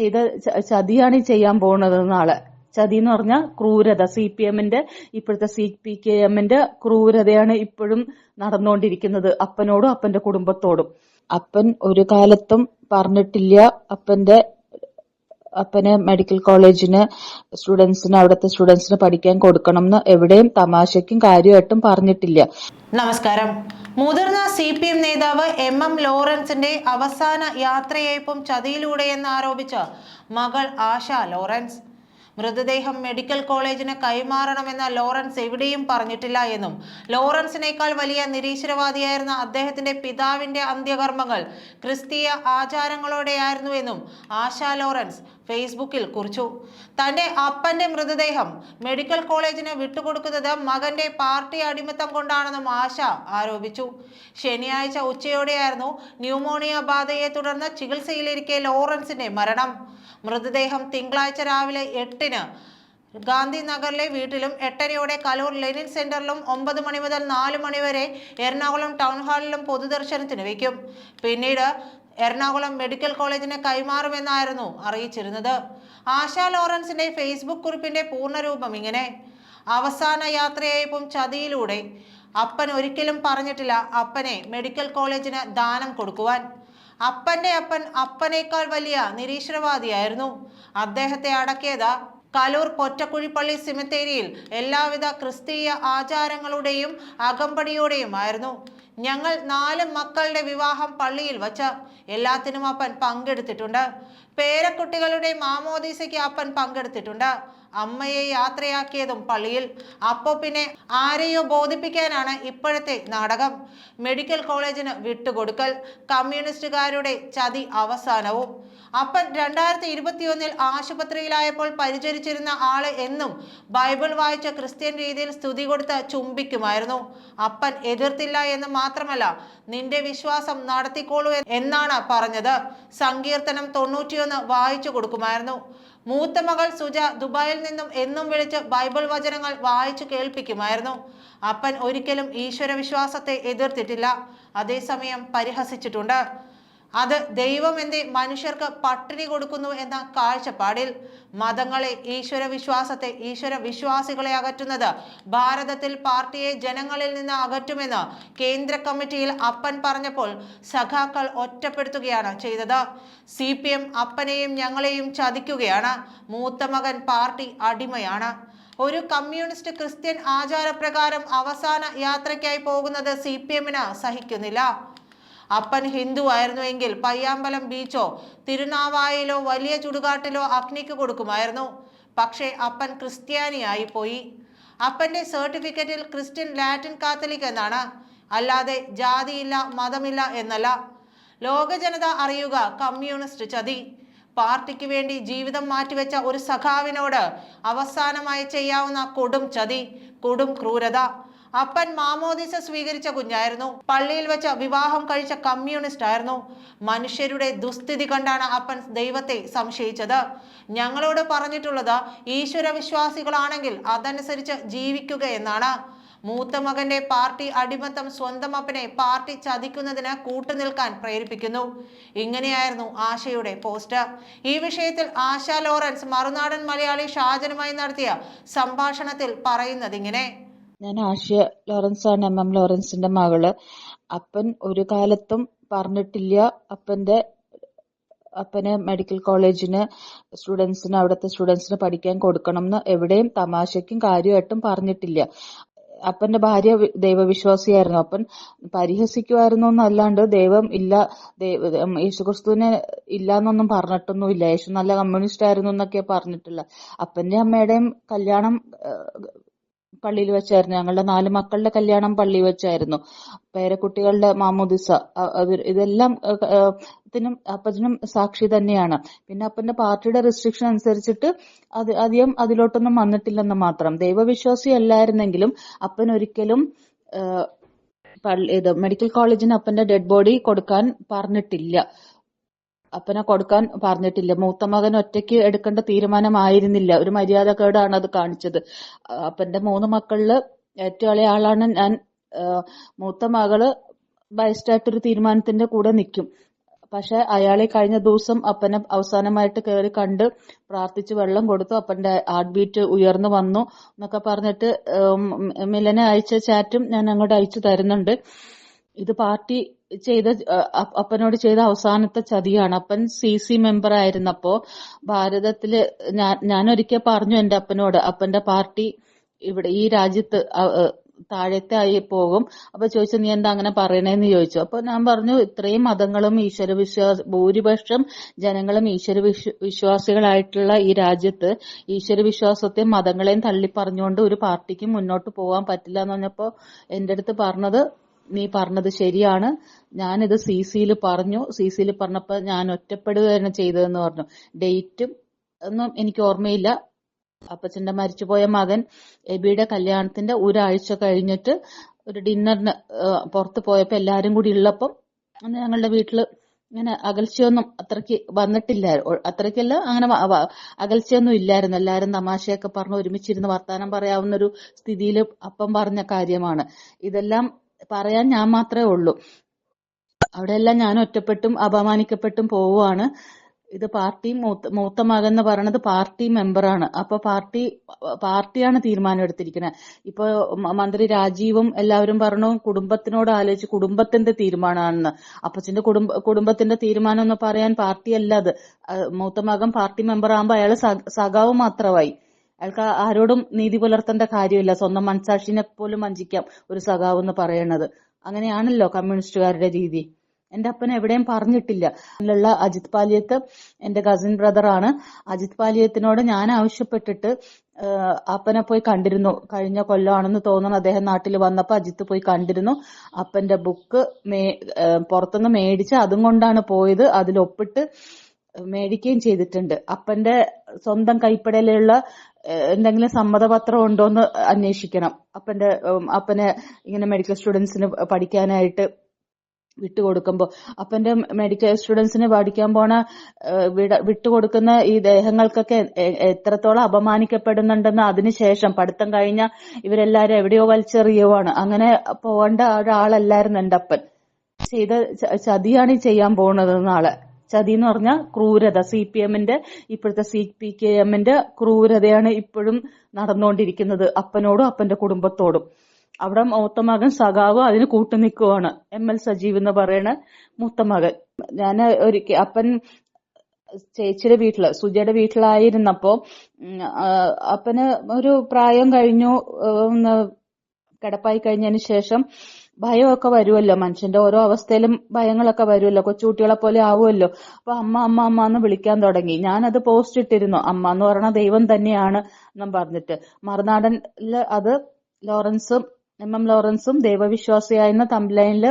ചെയ്ത ചതിയാണ് ഈ ചെയ്യാൻ പോകുന്നത് നാളെ. ചതി എന്ന് പറഞ്ഞാൽ ക്രൂരത. സി പി എമ്മിന്റെ ഇപ്പോഴത്തെ സി പി കെ എമ്മിന്റെ ക്രൂരതയാണ് ഇപ്പോഴും നടന്നുകൊണ്ടിരിക്കുന്നത് അപ്പനോടും അപ്പന്റെ കുടുംബത്തോടും. അപ്പൻ ഒരു കാലത്തും പറഞ്ഞിട്ടില്ല. അപ്പന്റെ അപ്പന് മെഡിക്കൽ കോളേജിന് സ്റ്റുഡൻസിന് അവിടുത്തെ സ്റ്റുഡൻസിന് പഠിക്കാൻ കൊടുക്കണം എന്ന് എവിടെയും തമാശയ്ക്കും കാര്യമായിട്ടും പറഞ്ഞിട്ടില്ല. നമസ്കാരം. മുതിർന്ന സി പി എം നേതാവ് എം എം ലോറൻസിന്റെ അവസാന യാത്രയയപ്പും ചതിയിലൂടെയെന്ന് ആരോപിച്ച മകൾ ആശ ലോറൻസ് മൃതദേഹം മെഡിക്കൽ കോളേജിന് കൈമാറണമെന്ന് ലോറൻസ് എവിടെയും പറഞ്ഞിട്ടില്ല എന്നും. ലോറൻസിനേക്കാൾ വലിയ നിരീശ്വരവാദിയായിരുന്ന അദ്ദേഹത്തിന്റെ പിതാവിന്റെ അന്ത്യകർമ്മങ്ങൾ ക്രിസ്തീയ ആചാരങ്ങളോടെയായിരുന്നു എന്നും ആശ ലോറൻസ് ഫേസ്ബുക്കിൽ കുറിച്ചു. തന്റെ അപ്പന്റെ മൃതദേഹം മെഡിക്കൽ കോളേജിന് വിട്ടുകൊടുക്കുന്നത് മകന്റെ പാർട്ടി അടിമത്തം കൊണ്ടാണെന്നും ആശ ആരോപിച്ചു. ശനിയാഴ്ച ഉച്ചയോടെയായിരുന്നു ന്യൂമോണിയ ബാധയെ തുടർന്ന് ചികിത്സയിലിരിക്കെ ലോറൻസിന്റെ മരണം. മൃതദേഹം തിങ്കളാഴ്ച രാവിലെ എട്ടിന് ഗാന്ധിനഗറിലെ വീട്ടിലും എട്ടരയോടെ കലൂർ ലെനിൻ സെന്ററിലും ഒമ്പത് മണി മുതൽ നാല് മണി വരെ എറണാകുളം ടൗൺ ഹാളിലും പൊതുദർശനത്തിന് വയ്ക്കും പിന്നീട് എറണാകുളം മെഡിക്കൽ കോളേജിന് കൈമാറുമെന്നായിരുന്നു അറിയിച്ചിരുന്നത്. ആശാ ലോറൻസിന്റെ ഫേസ്ബുക്ക് കുറിപ്പിന്റെ പൂർണരൂപം ഇങ്ങനെ. അവസാന യാത്രയായപ്പം ചതിയിലൂടെ. അപ്പൻ ഒരിക്കലും പറഞ്ഞിട്ടില്ല അപ്പനെ മെഡിക്കൽ കോളേജിന് ദാനം കൊടുക്കുവാൻ. അപ്പന്റെ അപ്പൻ അപ്പനേക്കാൾ വലിയ നിരീശ്വരവാദിയായിരുന്നു. അദ്ദേഹത്തെ അടക്കിയത് കലൂർ പൊറ്റക്കുഴിപ്പള്ളി സിമിത്തേരിയിൽ എല്ലാവിധ ക്രിസ്തീയ ആചാരങ്ങളുടെയും അകമ്പടിയോടെയുമായിരുന്നു. ഞങ്ങൾ നാല് മക്കളുടെ വിവാഹം പള്ളിയിൽ വച്ച് എല്ലാത്തിനും അപ്പൻ പങ്കെടുത്തിട്ടുണ്ട്. പേരക്കുട്ടികളുടെ മാമോദീസയ്ക്ക് അപ്പൻ പങ്കെടുത്തിട്ടുണ്ട്. അമ്മയെ യാത്രയാക്കിയതും പള്ളിയിൽ. അപ്പോ പിന്നെ ആരെയോ ബോധിപ്പിക്കാനാണ് ഇപ്പോഴത്തെ നാടകം. മെഡിക്കൽ കോളേജിന് വിട്ടുകൊടുക്കൽ കമ്മ്യൂണിസ്റ്റുകാരുടെ ചതി അവസാനവും. അപ്പൻ രണ്ടായിരത്തി ഇരുപത്തിയൊന്നിൽ ആശുപത്രിയിലായപ്പോൾ പരിചരിച്ചിരുന്ന ആൾ എന്നും ബൈബിൾ വായിച്ച ക്രിസ്ത്യൻ രീതിയിൽ സ്തുതി കൊടുത്ത് ചുംബിക്കുമായിരുന്നു. അപ്പൻ എതിർത്തില്ല എന്ന് മാത്രമല്ല നിന്റെ വിശ്വാസം നടത്തിക്കോളൂ എന്നാണ് പറഞ്ഞത്. സങ്കീർത്തനം തൊണ്ണൂറ്റിയൊന്ന് വായിച്ചു കൊടുക്കുമായിരുന്നു. മൂത്ത മകൾ സുജ ദുബായിൽ നിന്നും എന്നും വിളിച്ച് ബൈബിൾ വചനങ്ങൾ വായിച്ചു കേൾപ്പിക്കുമായിരുന്നു. അപ്പൻ ഒരിക്കലും ഈശ്വര വിശ്വാസത്തെ എതിർത്തിട്ടില്ല. അതേസമയം പരിഹസിച്ചിട്ടുണ്ട്. അത് ദൈവം എന്തേ മനുഷ്യർക്ക് പട്ടിണി കൊടുക്കുന്നു എന്ന കാഴ്ചപ്പാടിൽ മതങ്ങളെ ഈശ്വര വിശ്വാസത്തെ ഈശ്വര വിശ്വാസികളെ അകറ്റുന്നത് ഭാരതത്തിൽ പാർട്ടിയെ ജനങ്ങളിൽ നിന്ന് അകറ്റുമെന്ന് കേന്ദ്ര കമ്മിറ്റിയിൽ അപ്പൻ പറഞ്ഞപ്പോൾ സഖാക്കൾ ഒറ്റപ്പെടുത്തുകയാണ് ചെയ്തത്. സി പി എം അപ്പനെയും ഞങ്ങളെയും ചതിക്കുകയാണ്. മൂത്ത മകൻ പാർട്ടി അടിമയാണ്. ഒരു കമ്മ്യൂണിസ്റ്റ് ക്രിസ്ത്യൻ ആചാരപ്രകാരം അവസാന യാത്രയ്ക്കായി പോകുന്നത് സി പി എമ്മിന് സഹിക്കുന്നില്ല. അപ്പൻ ഹിന്ദു ആയിരുന്നുവെങ്കിൽ പയ്യാമ്പലം ബീച്ചോ തിരുനാവായിലോ വലിയ ചുടുകാട്ടിലോ അഗ്നിക്ക് കൊടുക്കുമായിരുന്നു. പക്ഷേ അപ്പൻ ക്രിസ്ത്യാനിയായി പോയി. അപ്പന്റെ സർട്ടിഫിക്കറ്റിൽ ക്രിസ്ത്യൻ ലാറ്റിൻ കാത്തലിക് എന്നാണ്. അല്ലാതെ ജാതിയില്ല മതമില്ല എന്നല്ല. ലോക ജനത അറിയുക കമ്മ്യൂണിസ്റ്റ് ചതി. പാർട്ടിക്ക് വേണ്ടി ജീവിതം മാറ്റിവെച്ച ഒരു സഖാവിനോട് അവസാനമായി ചെയ്യാവുന്ന കൊടും ചതി കൊടും ക്രൂരത. അപ്പൻ മാമോദിസ സ്വീകരിച്ച കുഞ്ഞായിരുന്നു. പള്ളിയിൽ വെച്ച് വിവാഹം കഴിച്ച കമ്മ്യൂണിസ്റ്റ് ആയിരുന്നു. മനുഷ്യരുടെ ദുസ്ഥിതി കണ്ടാണ് അപ്പൻ ദൈവത്തെ സംശയിച്ചത്. ഞങ്ങളോട് പറഞ്ഞിട്ടുള്ളത് ഈശ്വര വിശ്വാസികളാണെങ്കിൽ അതനുസരിച്ച് ജീവിക്കുക എന്നാണ്. മൂത്ത മകന്റെ പാർട്ടി അടിമത്തം സ്വന്തം അപ്പനെ പാർട്ടി ചതിക്കുന്നതിന് കൂട്ടുനിൽക്കാൻ പ്രേരിപ്പിക്കുന്നു. ഇങ്ങനെയായിരുന്നു ആശയുടെ പോസ്റ്റ്. ഈ വിഷയത്തിൽ ആശ ലോറൻസ് മറുനാടൻ മലയാളി ഷാജനുമായി നടത്തിയ സംഭാഷണത്തിൽ പറയുന്നത് ഇങ്ങനെ ഞാൻ ആഷിയ ലോറൻസ് ആണ് എം. എം. ലോറൻസിന്റെ മകൾ. അപ്പൻ ഒരു കാലത്തും പറഞ്ഞിട്ടില്ല. അപ്പന്റെ അപ്പന് മെഡിക്കൽ കോളേജിന് സ്റ്റുഡൻസിന് അവിടുത്തെ സ്റ്റുഡൻസിന് പഠിക്കാൻ കൊടുക്കണം എന്ന് എവിടെയും തമാശയ്ക്കും കാര്യമായിട്ടും പറഞ്ഞിട്ടില്ല. അപ്പന്റെ ഭാര്യ ദൈവവിശ്വാസിയായിരുന്നു. അപ്പൻ പരിഹസിക്കുമായിരുന്നു എന്നല്ലാണ്ട് ദൈവം ഇല്ല യേശുക്രിസ്തുവിനെ ഇല്ല എന്നൊന്നും പറഞ്ഞിട്ടൊന്നുമില്ല. യേശു നല്ല കമ്മ്യൂണിസ്റ്റ് ആയിരുന്നു എന്നൊക്കെ പറഞ്ഞിട്ടില്ല അപ്പന്റെ അമ്മയുടെയും കല്യാണം പള്ളിയിൽ വെച്ചായിരുന്നു. ഞങ്ങളുടെ നാല് മക്കളുടെ കല്യാണം പള്ളിയിൽ വെച്ചായിരുന്നു. പേരക്കുട്ടികളുടെ മാമോദിസ ഇതെല്ലാം ത്തിനും അപ്പനും സാക്ഷി തന്നെയാണ്. പിന്നെ അപ്പന്റെ പാർട്ടിയുടെ റെസ്ട്രിക്ഷൻ അനുസരിച്ചിട്ട് അത് അധികം അതിലോട്ടൊന്നും വന്നിട്ടില്ലെന്ന് മാത്രം. ദൈവവിശ്വാസി അല്ലായിരുന്നെങ്കിലും അപ്പൻ ഒരിക്കലും ഇത് മെഡിക്കൽ കോളേജിന് അപ്പന്റെ ഡെഡ് ബോഡി കൊടുക്കാൻ പറഞ്ഞിട്ടില്ല. അപ്പനെ കൊടുക്കാൻ പറഞ്ഞിട്ടില്ല. മൂത്ത മകൻ ഒറ്റയ്ക്ക് എടുക്കേണ്ട തീരുമാനമായിരുന്നില്ല. ഒരു മര്യാദക്കേടാണ് അത് കാണിച്ചത്. അപ്പന്റെ മൂന്ന് മക്കളിൽ ഏറ്റവും ഇളയ ആളാണ് ഞാൻ. മൂത്ത മകൾ ബൈസ്റ്റായിട്ടൊരു തീരുമാനത്തിന്റെ കൂടെ നിൽക്കും. പക്ഷെ അയാളെ കഴിഞ്ഞ ദിവസം അപ്പനെ അവസാനമായിട്ട് കയറി കണ്ട് പ്രാർത്ഥിച്ച് വെള്ളം കൊടുത്തു. അപ്പന്റെ ഹാർട്ട് ബീറ്റ് ഉയർന്നു വന്നു എന്നൊക്കെ പറഞ്ഞിട്ട് മിലനെ അയച്ച ചാറ്റും ഞാൻ അങ്ങോട്ട് അയച്ചു തരുന്നുണ്ട്. ഇത് പാർട്ടി ചെയ്ത അപ്പനോട് ചെയ്ത അവസാനത്തെ ചതിയാണ്. അപ്പൻ സി സി മെമ്പർ ആയിരുന്നപ്പോ ഭാരതത്തിൽ ഞാൻ ഒരിക്കൽ പറഞ്ഞു എന്റെ അപ്പനോട് അപ്പന്റെ പാർട്ടി ഇവിടെ ഈ രാജ്യത്ത് താഴത്തെ ആയി പോകും. അപ്പൊ ചോദിച്ചു നീ എന്താ അങ്ങനെ പറയണേന്ന് ചോദിച്ചു. അപ്പൊ ഞാൻ പറഞ്ഞു ഇത്രയും മതങ്ങളും ഈശ്വര വിശ്വാസ ഭൂരിപക്ഷം ജനങ്ങളും ഈശ്വര വിശ്വ വിശ്വാസികളായിട്ടുള്ള ഈ രാജ്യത്ത് ഈശ്വര വിശ്വാസത്തെയും മതങ്ങളെയും തള്ളി പറഞ്ഞുകൊണ്ട് ഒരു പാർട്ടിക്ക് മുന്നോട്ട് പോകാൻ പറ്റില്ല എന്ന് പറഞ്ഞപ്പോ എന്റെ അടുത്ത് പറഞ്ഞത് നീ പറഞ്ഞത് ശരിയാണ്. ഞാനിത് സി സിയിൽ പറഞ്ഞു. സി സിയിൽ പറഞ്ഞപ്പോൾ ഞാൻ ഒറ്റപ്പെടുകയാണ് ചെയ്തതെന്ന് പറഞ്ഞു. ഡേറ്റും ഒന്നും എനിക്ക് ഓർമ്മയില്ല. അപ്പച്ചന്റെ മരിച്ചുപോയ മകൻ എബിയുടെ കല്യാണത്തിന്റെ ഒരാഴ്ച കഴിഞ്ഞിട്ട് ഒരു ഡിന്നറിന് പുറത്ത് പോയപ്പോൾ എല്ലാരും കൂടി ഉള്ളപ്പം അന്ന് ഞങ്ങളുടെ വീട്ടിൽ ഇങ്ങനെ അകൽച്ചയൊന്നും അത്രയ്ക്ക് വന്നിട്ടില്ല. അത്രയ്ക്കല്ല അങ്ങനെ അകൽച്ചയൊന്നും ഇല്ലായിരുന്നു. എല്ലാവരും തമാശയൊക്കെ പറഞ്ഞ് ഒരുമിച്ചിരുന്ന് വർത്താനം പറയാവുന്ന ഒരു സ്ഥിതിയിൽ അപ്പം പറഞ്ഞ കാര്യമാണ്. ഇതെല്ലാം പറയാൻ ഞാൻ മാത്രമേ ഉള്ളൂ. അവിടെയെല്ലാം ഞാൻ ഒറ്റപ്പെട്ടും അപമാനിക്കപ്പെട്ടും പോവുകയാണ് ഇത് പാർട്ടി മൂത്ത മൂത്ത മകൻ എന്ന് പറയുന്നത് പാർട്ടി മെമ്പറാണ്. അപ്പൊ പാർട്ടി പാർട്ടിയാണ് തീരുമാനം എടുത്തിരിക്കുന്നത് ഇപ്പൊ മന്ത്രി രാജീവും എല്ലാവരും പറഞ്ഞു കുടുംബത്തിനോട് ആലോചിച്ച് കുടുംബത്തിന്റെ തീരുമാനമാണെന്ന്. അപ്പച്ചന്റെ കുടുംബ കുടുംബത്തിന്റെ തീരുമാനം എന്ന് പറയാൻ പാർട്ടി അല്ല അത് മൂത്ത മകൻ പാർട്ടി മെമ്പർ ആകുമ്പോ അയാൾ സഖ- സഖാവ് മാത്രമായി. അയാൾക്ക് ആരോടും നീതി പുലർത്തേണ്ട കാര്യമില്ല. സ്വന്തം മനസാക്ഷിനെ പോലും വഞ്ചിക്കാം ഒരു സഖാവ് എന്ന് പറയണത്. അങ്ങനെയാണല്ലോ കമ്മ്യൂണിസ്റ്റുകാരുടെ രീതി. എന്റെ അപ്പൻ എവിടെയും പറഞ്ഞിട്ടില്ല. അതിലുള്ള അജിത് പാലിയത്ത് എന്റെ കസിൻ ബ്രദറാണ് അജിത് പാലിയത്തിനോട് ഞാൻ ആവശ്യപ്പെട്ടിട്ട് അപ്പനെ പോയി കണ്ടിരുന്നു. കഴിഞ്ഞ കൊല്ലമാണെന്ന് തോന്നുന്നു അദ്ദേഹം നാട്ടിൽ വന്നപ്പോ അജിത്ത് പോയി കണ്ടിരുന്നു. അപ്പന്റെ ബുക്ക് മേ പുറത്തുനിന്ന് മേടിച്ച് അതും കൊണ്ടാണ് പോയത്. അതിലൊപ്പിട്ട് മേടിക്കുകയും ചെയ്തിട്ടുണ്ട്. അപ്പന്റെ സ്വന്തം കൈപ്പടയിലുള്ള എന്തെങ്കിലും സമ്മതപത്രം ഉണ്ടോന്ന് അന്വേഷിക്കണം. അപ്പന്റെ അപ്പനെ ഇങ്ങനെ മെഡിക്കൽ സ്റ്റുഡൻസിന് പഠിക്കാനായിട്ട് വിട്ടുകൊടുക്കുമ്പോ അപ്പന്റെ മെഡിക്കൽ സ്റ്റുഡൻസിന് പഠിക്കാൻ പോണ വിട്ടുകൊടുക്കുന്ന ഈ ദേഹങ്ങൾക്കൊക്കെ എത്രത്തോളം അപമാനിക്കപ്പെടുന്നുണ്ടെന്ന് അതിനുശേഷം പഠിത്തം കഴിഞ്ഞ ഇവരെല്ലാരും എവിടെയോ വലിച്ചെറിയുവാണ്. അങ്ങനെ പോകേണ്ട ഒരാളല്ലായിരുന്നു എന്റെ അപ്പൻ. ചെയ്ത ചതിയാണ് ഈ ചെയ്യാൻ പോണത് നാളെ. ചതി എന്ന് പറഞ്ഞാൽ ക്രൂരത സി പി എമ്മിന്റെ ഇപ്പോഴത്തെ സി പി കെ എമ്മിന്റെ ക്രൂരതയാണ് ഇപ്പോഴും നടന്നുകൊണ്ടിരിക്കുന്നത് അപ്പനോടും അപ്പന്റെ കുടുംബത്തോടും. അവിടെ മൂത്ത മകൻ സഖാവ് അതിന് കൂട്ടുനിൽക്കുവാണ്. എം എൽ സജീവ് എന്ന് പറയുന്ന മൂത്ത മകൻ. ഞാൻ ഒരിക്കൽ അപ്പൻ ചേച്ചിയുടെ വീട്ടിൽ സുജയുടെ വീട്ടിലായിരുന്നപ്പോ അപ്പന് ഒരു പ്രായം കഴിഞ്ഞു കിടപ്പായി കഴിഞ്ഞതിന് ശേഷം ഭയമൊക്കെ വരുമല്ലോ മനുഷ്യന്റെ ഓരോ അവസ്ഥയിലും ഭയങ്ങളൊക്കെ വരുമല്ലോ കൊച്ചുകുട്ടികളെ പോലെ ആവുമല്ലോ അപ്പൊ അമ്മ അമ്മ അമ്മ എന്ന് വിളിക്കാൻ തുടങ്ങി. ഞാനത് പോസ്റ്റ് ഇട്ടിരുന്നു. അമ്മ എന്ന് പറയുന്ന ദൈവം തന്നെയാണ് എന്നും പറഞ്ഞിട്ട്. മറുനാടനിൽ അത് ലോറൻസും എം എം ലോറൻസും ദൈവവിശ്വാസിയായിരുന്ന തമ്പ്ലൈനിൽ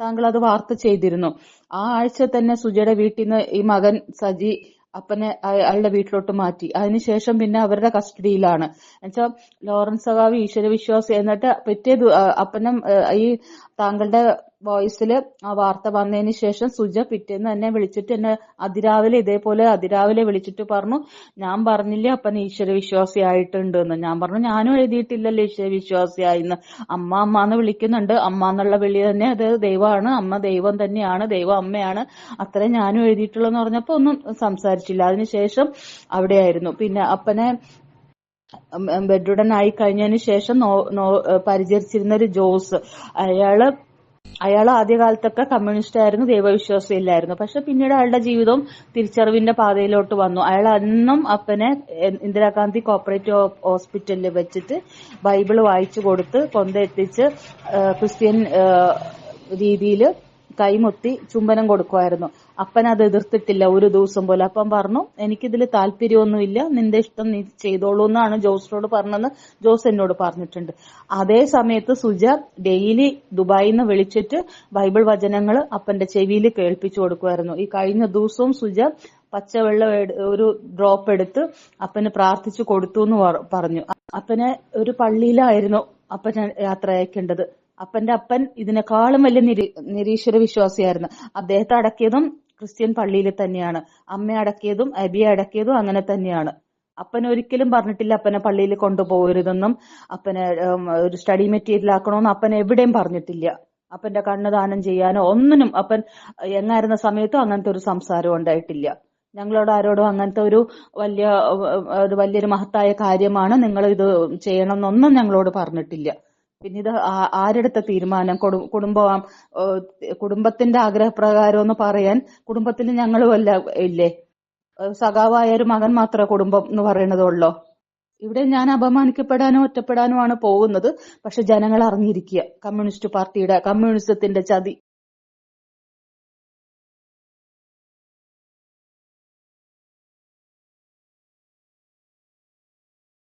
താങ്കൾ അത് വാർത്ത ചെയ്തിരുന്നു. ആ ആഴ്ച തന്നെ സുജയുടെ വീട്ടിൽ നിന്ന് ഈ മകൻ സജി അപ്പനെ അയ- അയാളുടെ വീട്ടിലോട്ട് മാറ്റി. അതിനുശേഷം പിന്നെ അവരുടെ കസ്റ്റഡിയിലാണ്. എന്നുവെച്ചാൽ ലോറൻസ് സഖാവ് ഈശ്വരവിശ്വാസി എന്നിട്ട് പിറ്റേ അപ്പനും ഈ താങ്കളുടെ വോയിസിൽ ആ വാർത്ത വന്നതിന് ശേഷം സുജ പിറ്റേന്ന് എന്നെ വിളിച്ചിട്ട് എന്നെ അതിരാവിലെ ഇതേപോലെ അതിരാവിലെ വിളിച്ചിട്ട് പറഞ്ഞു ഞാൻ പറഞ്ഞില്ലേ അപ്പൻ ഈശ്വര ആയിട്ടുണ്ട് എന്ന് ഞാൻ പറഞ്ഞു ഞാനും എഴുതിയിട്ടില്ലല്ലോ ഈശ്വര വിശ്വാസിയായിന്ന്. അമ്മ അമ്മ എന്ന് വിളിക്കുന്നുണ്ട്. അമ്മ എന്നുള്ള വിളി തന്നെ അത് ദൈവമാണ്. അമ്മ ദൈവം തന്നെയാണ്. ദൈവം അമ്മയാണ്. അത്രേ ഞാനും എഴുതിയിട്ടുള്ളൂ എന്ന് പറഞ്ഞപ്പോ ഒന്നും സംസാരിച്ചില്ല. അതിനുശേഷം അവിടെയായിരുന്നു. പിന്നെ അപ്പനെ ബെഡ്രുഡൻ ആയി കഴിഞ്ഞതിന് ശേഷം പരിചരിച്ചിരുന്ന ഒരു ജോസ്. അയാൾ അയാൾ ആദ്യകാലത്തൊക്കെ കമ്മ്യൂണിസ്റ്റ് ആയിരുന്നു ദൈവവിശ്വാസം ഇല്ലായിരുന്നു പക്ഷെ പിന്നീട് അയാളുടെ ജീവിതം തിരിച്ചറിവിന്റെ പാതയിലോട്ട് വന്നു. അയാൾ അന്നും അപ്പനെ ഇന്ദിരാഗാന്ധി കോപ്പറേറ്റീവ് ഹോസ്പിറ്റലിൽ വെച്ചിട്ട് ബൈബിൾ വായിച്ചു കൊടുത്ത് കൊണ്ടെത്തിച്ച് ആ, ക്രിസ്ത്യൻ രീതിയിൽ കൈമുത്തി ചുംബനം കൊടുക്കുമായിരുന്നു. അപ്പൻ അത് എതിർത്തിട്ടില്ല ഒരു ദിവസം പോലെ. അപ്പം പറഞ്ഞു എനിക്കിതിൽ താല്പര്യമൊന്നുമില്ല. നിന്റെ ഇഷ്ടം നീ ചെയ്തോളൂ എന്നാണ് ജോസിനോട് പറഞ്ഞതെന്ന് ജോസ് എന്നോട് പറഞ്ഞിട്ടുണ്ട്. അതേ സമയത്ത് സുജ ഡെയിലി ദുബായിൽ നിന്ന് വിളിച്ചിട്ട് ബൈബിൾ വചനങ്ങൾ അപ്പന്റെ ചെവിയിൽ കേൾപ്പിച്ചു കൊടുക്കുമായിരുന്നു. ഈ കഴിഞ്ഞ ദിവസവും സുജ പച്ചവെള്ളം ഒരു ഡ്രോപ്പ് എടുത്ത് അപ്പന് പ്രാർത്ഥിച്ചു കൊടുത്തു എന്ന് പറഞ്ഞു. അപ്പനെ ഒരു പള്ളിയിലായിരുന്നു അപ്പൻ യാത്ര അയക്കേണ്ടത് അപ്പന്റെ അപ്പൻ ഇതിനേക്കാളും വലിയ നിരീ- നിരീശ്വര വിശ്വാസിയായിരുന്നു. അദ്ദേഹത്തെ അടക്കിയതും ക്രിസ്ത്യൻ പള്ളിയിൽ തന്നെയാണ്. അമ്മ അടക്കിയതും അബിയെ അടക്കിയതും അങ്ങനെ തന്നെയാണ്. അപ്പൻ ഒരിക്കലും പറഞ്ഞിട്ടില്ല അപ്പനെ പള്ളിയിൽ കൊണ്ടുപോകരുതെന്നും അപ്പനെ ഒരു സ്റ്റഡി മെറ്റീരിയൽ ആക്കണമെന്നും അപ്പൻ എവിടെയും പറഞ്ഞിട്ടില്ല. അപ്പന്റെ കണ്ണ് ദാനം ചെയ്യാനോ ഒന്നിനും അപ്പൻ എങ്ങായിരുന്ന സമയത്തും അങ്ങനത്തെ ഒരു സംസാരം ഉണ്ടായിട്ടില്ല. ഞങ്ങളോട് ആരോടും അങ്ങനത്തെ ഒരു വലിയ ഒരു വലിയൊരു മഹത്തായ കാര്യമാണ് നിങ്ങൾ ഇത് ചെയ്യണം എന്നൊന്നും ഞങ്ങളോട് പറഞ്ഞിട്ടില്ല. പിന്നെ ഇത് ആരെടുത്ത തീരുമാനം? കുടുംബം കുടുംബത്തിന്റെ ആഗ്രഹപ്രകാരം എന്ന് പറയാൻ കുടുംബത്തിൽ ഞങ്ങളും അല്ല ഇല്ലേ? സഖാവായ ഒരു മകൻ മാത്രമേ കുടുംബം എന്ന് പറയണതുള്ളോ ഇവിടെ ഞാൻ അപമാനിക്കപ്പെടാനോ ഒറ്റപ്പെടാനോ ആണ് പോകുന്നത്. പക്ഷെ ജനങ്ങൾ അറിഞ്ഞിരിക്കുക. കമ്മ്യൂണിസ്റ്റ് പാർട്ടിയുടെ കമ്മ്യൂണിസത്തിന്റെ ചതി